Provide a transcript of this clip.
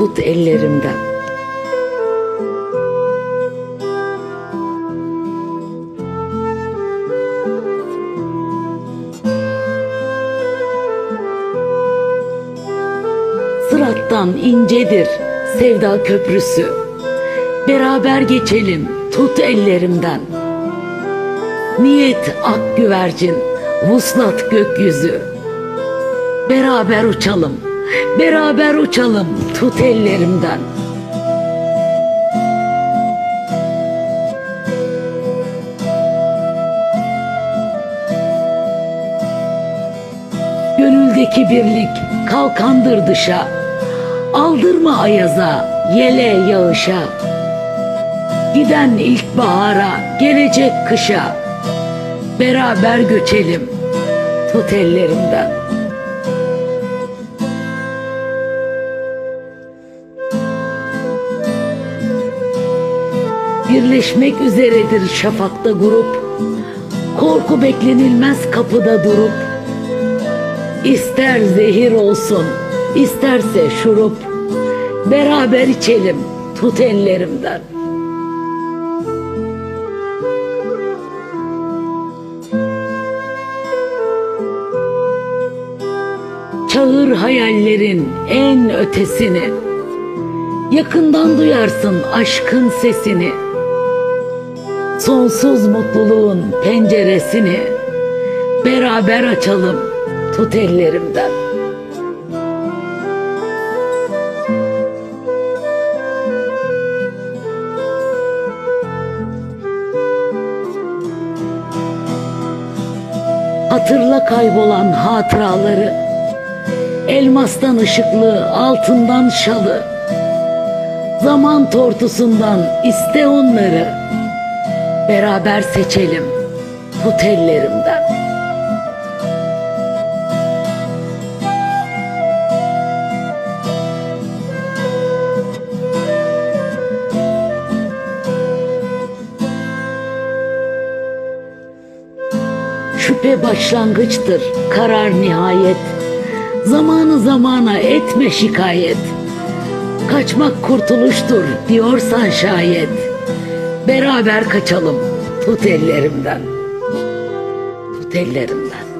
Tut ellerimden. Sırattan incedir sevda köprüsü. Beraber geçelim tut ellerimden. Niyet ak güvercin, vuslat gökyüzü. Beraber uçalım, beraber uçalım tut ellerimden. Gönüldeki birlik kalkandır dışa. Aldırma ayaza, yele yağışa. Giden ilkbahara, gelecek kışa. Beraber göçelim, tut ellerimden. Birleşmek üzeredir şafakta grup. Korku beklenilmez kapıda durup. İster zehir olsun, isterse şurup. Beraber içelim, tut ellerimden. Çağır hayallerin en ötesini. Yakından duyarsın aşkın sesini. Sonsuz mutluluğun penceresini beraber açalım tut ellerimden. Hatırla kaybolan hatıraları Elmastan ışıklı, altından şalı Zaman tortusundan iste onları Beraber seçelim tut ellerimden Şüphe başlangıçtır, karar nihayet. Zamanı zamana etme şikayet. Kaçmak kurtuluştur diyorsan şayet. Beraber kaçalım, tut ellerimden. Tut ellerimden.